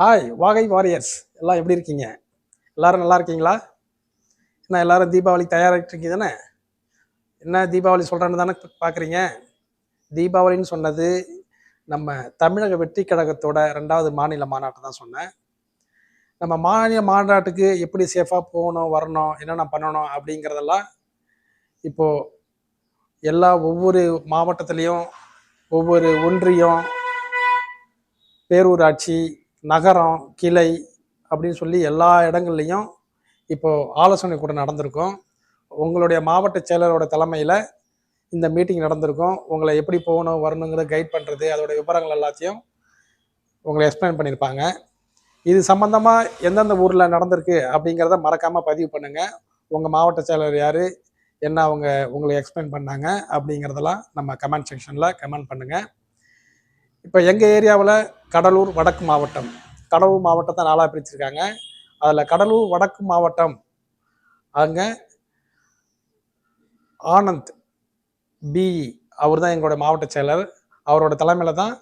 Hi வாகை warriors எல்லாம் எப்படி இருக்கீங்க? எல்லாரும் நல்லா இருக்கீங்களா? என்ன எல்லாரும் தீபாவளிக்கு தயாராகிட்டு இருக்கீங்க தானே என்ன தீபாவளி சொல்கிறேன்னு தானே பார்க்குறீங்க தீபாவளின்னு சொன்னது நம்ம தமிழக வெற்றி கழகத்தோட ரெண்டாவது மாநில மாநாட்டை தான் சொன்னேன். நம்ம மாநில மாநாட்டுக்கு எப்படி சேஃபாக போகணும் வரணும் என்னென்ன பண்ணணும் அப்படிங்கிறதெல்லாம் இப்போது எல்லா ஒவ்வொரு மாவட்டத்துலேயும் ஒவ்வொரு ஒன்றியம் பேரூராட்சி நகரம் கிளை அப்படின்னு சொல்லி எல்லா இடங்கள்லையும் இப்போ ஆலோசனை கூட நடந்திருக்கும். உங்களுடைய மாவட்ட செயலரோட தலைமையில் இந்த மீட்டிங் நடந்திருக்கும். உங்களை எப்படி போகணும் வரணுங்கிறத கைட் பண்ணுறது அதோட விவரங்கள் எல்லாத்தையும் உங்களை எக்ஸ்பிளைன் பண்ணியிருப்பாங்க. இது சம்மந்தமாக எந்தெந்த ஊரில் நடந்திருக்கு அப்படிங்கிறத மறக்காமல் பதிவு பண்ணுங்கள் உங்கள் மாவட்ட செயலர் யார் என்ன அவங்க உங்களை எக்ஸ்பிளைன் பண்ணாங்க அப்படிங்கிறதெல்லாம் நம்ம கமெண்ட் செக்ஷனில் கமெண்ட் பண்ணுங்கள் இப்போ எங்கள் ஏரியாவில் கடலூர் வடக்கு மாவட்டம். கடலூர் மாவட்டத்தை நாளாக பிரிச்சிருக்காங்க. அதில் கடலூர் வடக்கு மாவட்டம் அங்கே ஆனந்த் பிஇ அவர் தான் எங்களோட மாவட்ட செயலர். அவரோட தலைமையில் தான்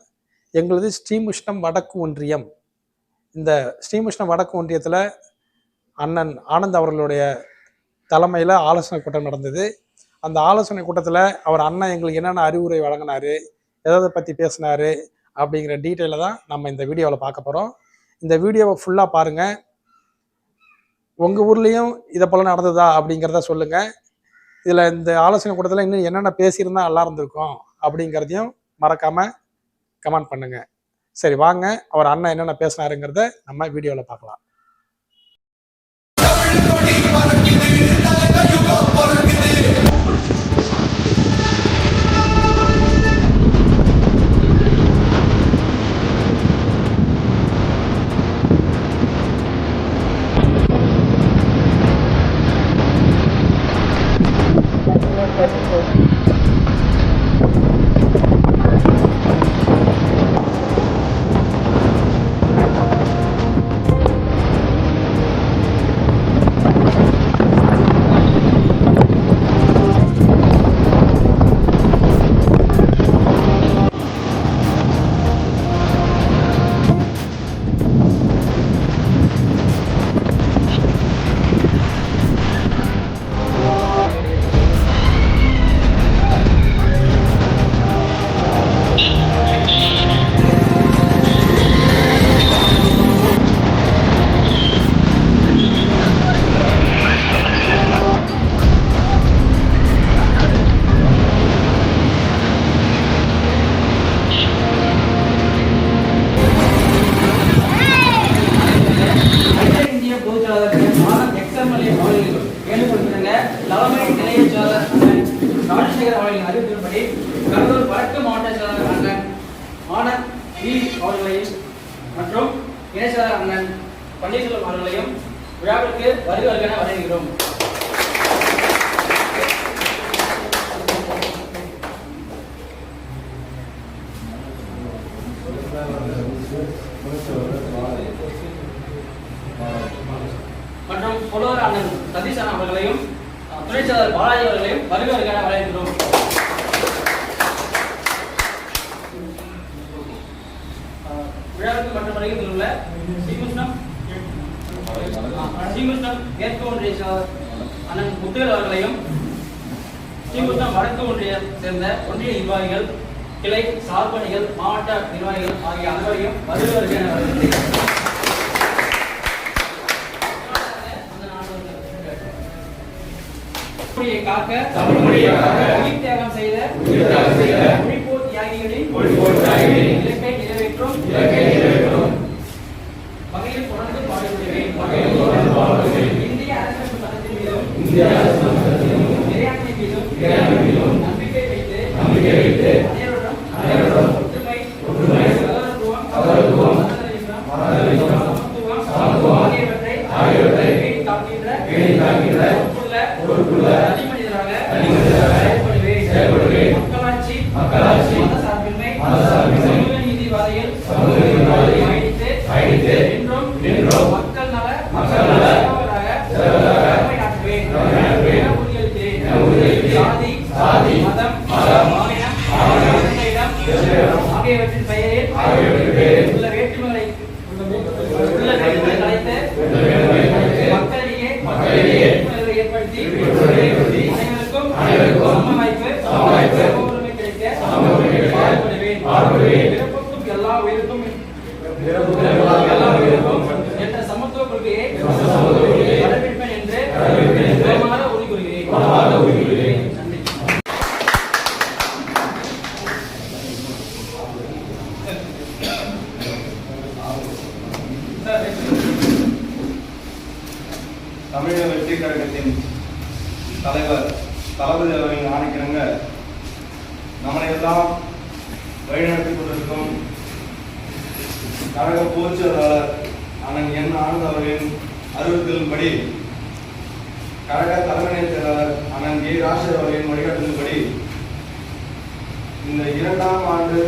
எங்களது ஸ்ரீமுஷ்ணம் வடக்கு ஒன்றியம். இந்த ஸ்ரீமுஷ்ணம் வடக்கு ஒன்றியத்தில் அண்ணன் ஆனந்த் அவர்களுடைய தலைமையில் ஆலோசனை கூட்டம் நடந்தது. அந்த ஆலோசனை கூட்டத்தில் அவர் அண்ணன் எங்களுக்கு என்னென்ன அறிவுரை வழங்கினார் எதை பற்றி பேசினார் அப்படிங்கிற டீட்டெயிலை தான் நம்ம இந்த வீடியோவில் பார்க்க போகிறோம் இந்த வீடியோவை ஃபுல்லாக பாருங்கள் உங்கள் ஊர்லேயும் இதை போல் நடந்ததா அப்படிங்கிறத சொல்லுங்கள் இதில் இந்த ஆலோசனை கூட்டத்தில் இன்னும் என்னென்ன பேசியிருந்தா நல்லா இருந்திருக்கும் அப்படிங்கிறதையும் மறக்காமல் கமெண்ட் பண்ணுங்கள் சரி வாங்க. அவர் அண்ணன் என்னென்ன பேசினாருங்கிறத நம்ம வீடியோவில் பார்க்கலாம். வி அவர்களையும் மற்றும் இணை அண்ணன் பன்னீர்செல்வம் அவர்களையும் விழாவிற்கு வருக வழங்குகிறோம் மற்றும் புலவர் அண்ணன் சதீஷன் அவர்களையும் துணைச்சாளர் பாலாஜி அவர்களையும் வருக வருக வருகையில் உள்ள ஸ்ரீகிருஷ்ணம் ஸ்ரீகிருஷ்ணம் மேற்கு ஒன்றிய அண்ணன் முத்துவேல் அவர்களையும் ஸ்ரீகிருஷ்ணம் வடக்கு ஒன்றிய சேர்ந்த ஒன்றிய நிர்வாகிகள் கிளை சார்பணிகள் மாவட்ட நிர்வாகிகள் ஆகிய அனைவரையும் வருக மொழியை காக்க தமிழ்மொழியை காக்க உயிர் தியாகம் செய்த மதநலிசம் தமிழக வெற்றி கழகத்தின் தலைவர் தளபதி அவர்கள் ஆணைக்கிறங்க நம்மளை எல்லாம் கொண்டிருக்கும் கழக பொதுச் அண்ணன் என் ஆனந்த் அவர்களின் அறிவுறுத்தலின்படி கழக தலைமை செயலாளர் அண்ணன் கே ராஷர் அவர்களின் வழிகாட்டுதலின்படி இந்த இரண்டாம் ஆண்டு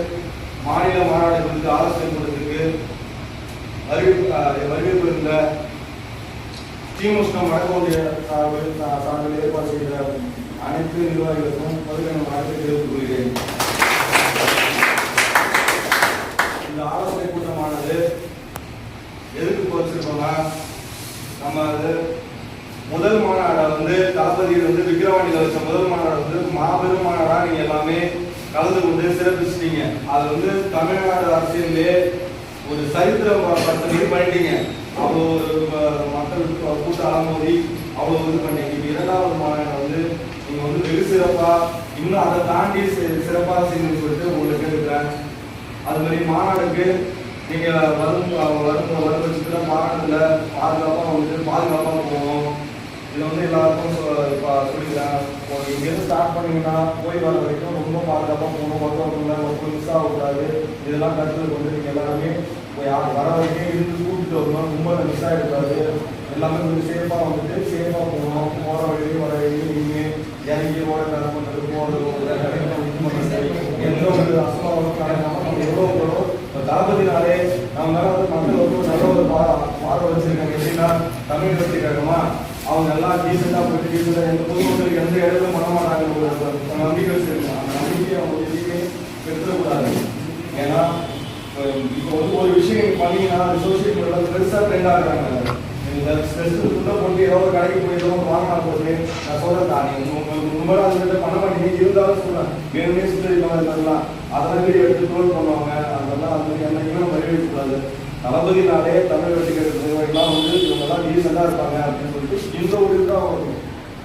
மாநில மாநாடு குறித்து ஆலோசனை கூட்டத்திற்கு அறிவிப்பு வருகை திமுக வடக்கு சார்பில் சார்பில் ஏற்பாடு செய்த அனைத்து நிர்வாகிகளுக்கும் பொதுவான வாழ்த்து தெரிவித்துக் கொள்கிறேன். இந்த ஆலோசனை கூட்டமானது எதுக்கு போச்சிருக்கோம்னா நம்ம அது முதல் மாநாடை வந்து தளபதியில் வந்து விக்கிரவாணியில் வச்ச முதல் மாநாடு வந்து மாபெரும் மாநாடாக நீங்கள் எல்லாமே கலந்து கொண்டு சிறப்பிச்சிட்டீங்க. அது வந்து தமிழ்நாடு அரசியலே ஒரு சரித்திர படத்தை பண்ணிட்டீங்க. அவ்வளோ ஒரு மக்கள் கூட்டம் அலமோதி அவ்வளோ இது பண்ணீங்க இப்ப இரண்டாவது மாநாடு வந்து நீங்க வந்து வெகு சிறப்பா இன்னும் அதை தாண்டி சிறப்பாக செய்யணும்னு சொல்லிட்டு உங்களுக்கு கேட்கிறேன் அது மாதிரி மாநாடுக்கு நீங்க வரும் வரும் வரும் பட்சத்துல மாநாட்டில் பாதுகாப்பாக வந்து பாதுகாப்பாக போகணும். இதில் வந்து எல்லாருக்கும் சொ- இப்ப சொல்லிக்கிறேன். இப்போ இங்க ஸ்டார்ட் பண்ணிங்கன்னா போய் வர வரைக்கும் ரொம்ப பாதுகாப்பாக போகணும் ஒருத்தவங்க ஒருத்தர் மிஸ் ஆகக்கூடாது இதெல்லாம் கருத்தில் கொண்டு நீங்கள் எல்லாருமே போய் யார் வர வரைக்கும் இருந்து கூட்டிட்டு வரணும். ரொம்ப மிஸ் ஆகிடக்கூடாது எல்லாமே கொஞ்சம் சேஃபாக வந்துட்டு சேஃபாக போகணும் போற வழியிலையும் வர வழியிலையும் இனிமே இறங்கி ஓட தர பண்ணுறது போறது ஒரு கடையில இது பண்ணுறது எந்த ஒரு அசம்பாவம் காரணமாக நம்ம எவ்வளோ எவ்வளோ இப்போ தளபதினாலே நம்ம மேலே வந்து மக்கள் வந்து ஒரு நல்ல ஒரு பா பார்வை வச்சிருக்காங்க எப்படின்னா தமிழ் வெற்றி கழகமா அவங்க எல்லாம் டீசெண்டாக போயிட்டு டீசெண்டாக எந்த பொதுமக்களுக்கு எந்த இடத்துல பண்ண மாட்டாங்க ஒரு ஒரு நம்பிக்கை வச்சிருக்காங்க அந்த நம்பிக்கையை அவங்க எதுவுமே எடுத்துடக்கூடாது ஏன்னா இப்போ வந்து ஒரு விஷயம் பண்ணீங்கன்னா அது சோசியல் மீடியாவில் பெருசாக ட்ரெண்ட் ஆகுறாங்க. இந்த ஸ்ட்ரெஸ் உள்ள போட்டு ஏதோ ஒரு கடைக்கு போய் ஏதோ ஒரு வாங்கினா போட்டு நான் சொல்கிறேன் தான் நீங்க உங்களுக்கு அது கிட்ட பண்ண மாட்டீங்க இருந்தாலும் சொல்றேன். வேணுமே சுத்தரிப்பாங்க இதெல்லாம் அதெல்லாம் வீடியோ எடுத்து ட்ரோல் பண்ணுவாங்க? அதெல்லாம் அது மாதிரி என்னைக்குமே நம்ம வரவேற்கக்கூடாது தளபதினாலே தமிழ் வெட்டிக்கிற நிர்வாகிகள்லாம் வந்து இவங்கெல்லாம் டீசெண்டாக இருப்பாங்க. அப்படின்னு சொல்லிட்டு இந்த ஒரு இதுதான் வரும்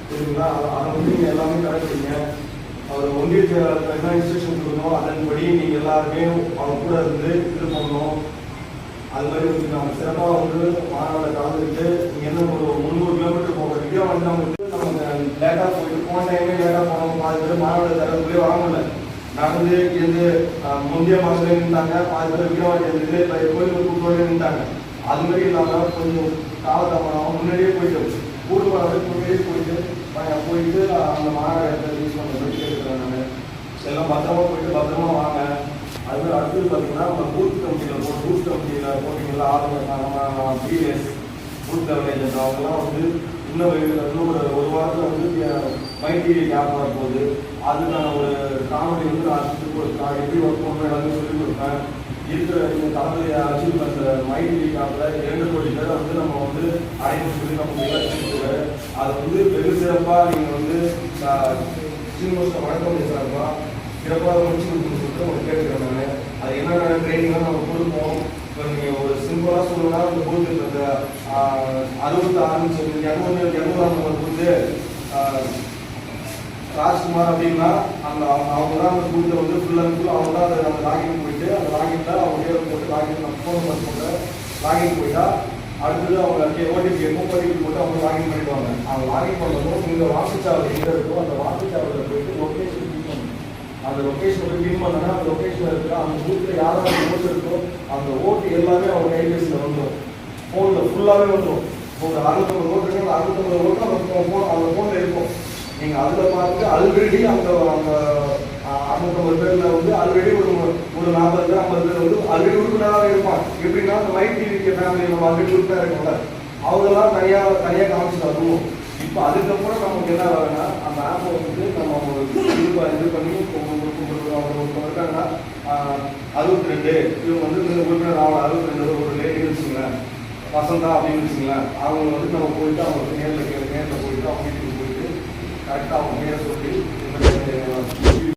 சரிங்களா? அதை அதை வந்து நீங்கள் எல்லாமே கடைப்பிடிங்க. அவர் ஒன்றிய என்ன இன்ஸ்ட்ரக்ஷன் கொடுக்கணும் அதன்படி நீங்கள் எல்லாருமே அவங்க கூட இருந்து இது பண்ணணும் அது மாதிரி வந்து நம்ம சிறப்பாக வந்து மாணவர்களை கலந்துக்கிட்டு இங்கே என்ன ஒரு முந்நூறு கிலோமீட்டர் போகிற வீடியோ வந்து நமக்கு நமக்கு லேட்டாக போயிட்டு போன டைமே லேட்டாக போனோம் பாதி பேர் தர போய் வர முடியல நடந்து இருந்து முந்தைய மாதத்துல நின்றாங்க பாதி பேர் வீரவாண்டி இருந்து இப்போ கோயிலுக்கு கூப்பிட்டு நின்றாங்க அது மாதிரி இல்லாமல் கொஞ்சம் காலதாமதம் முன்னாடியே போயிட்டு கூட்டு போகிறது முன்னாடியே போயிட்டு போயிட்டு அந்த மாநாடு இடத்துல யூஸ் எல்லாம் பத்திரமா போயிட்டு பத்திரமா வாங்க. அது அடுத்தது பார்த்தீங்கன்னா நம்ம பூத் கமிட்டியில் போ பூத் கமிட்டியில் போட்டிங்களா ஆளுங்க நம்ம பிஎஸ் பூத் லெவல் அவங்கெல்லாம் வந்து இன்னும் வெகு- இன்னும் ஒரு ஒரு வாரத்தில் வந்து மை டிவி கேப் வரப்போகுது அதுக்கான ஒரு காமெடி வந்து நான் அடுத்து எப்படி ஒர்க் பண்ணணும் எல்லாமே சொல்லிக் கொடுப்பேன் இருக்கிற இந்த தலைமையை அச்சீவ் பண்ணுற மை டிவி கேப்பில் இரண்டு கோடி பேர் வந்து நம்ம வந்து அடைந்து சொல்லி நம்ம முயற்சிக்கிறாரு அது வந்து வெகு சிறப்பாக நீங்கள் வந்து சீனிவாச வழக்கம் பேசுகிறாங்க சிறப்பாக முடிச்சு கொடுக்கணும்னு சொல்லிட்டு கேட்டுக்கிறேன் நான் அது என்னென்ன ட்ரைனிங்லாம் நம்ம கொடுப்போம். இப்போ நீங்கள் ஒரு சிம்பிளாக சொல்லணும்னா அந்த பூத்து இருக்கிறது அறுபத்தி ஆறுன்னு சொல்லி இரநூறு இரநூறாம் நம்பர் வந்து ராஜ்குமார் அப்படின்னா அந்த அவங்க அவங்க தான் அந்த பூத்தை வந்து ஃபுல் அண்ட் ஃபுல் அவங்க தான் அந்த லாகின் போயிட்டு அந்த லாகின்ல அவங்க பேர் போட்டு லாகின் ஃபோன் நம்பர் போட்டு லாகின் போயிட்டா அடுத்தது அவங்க கே ஓடிபி எப்போ பதிவு போட்டு அவங்க லாகின் பண்ணிடுவாங்க. அவங்க லாகின் பண்ணதும் இந்த வாக்குச்சாவடி எங்கே இருக்கோ அந்த வாக்குச்சாவடியில் போயிட்டு ஓகே அந்த லொக்கேஷன் போய் பின் பண்ணனா அந்த லொக்கேஷனில் இருக்கிற அந்த பூத்தில் யாரும் அந்த ஓட்டு இருக்கோ அந்த ஓட்டு எல்லாமே அவங்க கைபேசியில் வந்துடும் ஃபோனில் ஃபுல்லாகவே வந்துடும் ஒரு அறுபத்தொம்பது ஓட்டு இருக்கு அந்த அறுபத்தொம்பது ஓட்டு அந்த ஃபோன் அந்த ஃபோனில் இருக்கும். நீங்கள் அதில் பார்த்து ஆல்ரெடி அந்த அந்த அறுபத்தொம்பது பேரில் வந்து ஆல்ரெடி ஒரு ஒரு நாற்பது பேர் ஐம்பது பேர் வந்து ஆல்ரெடி உறுப்பினராக இருப்பான் எப்படின்னா அந்த லைட் டிவிக்கு ஃபேமிலி நம்ம ஆல்ரெடி உறுப்பினர் இருக்கோம்ல அவங்கெல்லாம் தனியாக தனியாக காமிச்சு தருவோம் இப்போ அதுக்கப்புறம் நமக்கு என்ன வேணும்னா அந்த ஆப்பை வந்து நம்ம இது இது பண்ணி இப்போ உங்களுக்கு உங்களுக்கு அவங்க ஒருத்தவங்க இருக்காங்கன்னா அறுபத்தி ரெண்டு இவங்க வந்து இந்த உறுப்பினர் ஆகலாம் அறுபத்தி ரெண்டு ஒரு லேடி வச்சுங்களேன் வசந்தா அப்படின்னு வச்சுங்களேன் அவங்க வந்து நம்ம போயிட்டு அவங்க நேரில் நேரில் போயிட்டு அவங்க வீட்டுக்கு போயிட்டு கரெக்டாக அவங்க பேரை சொல்லி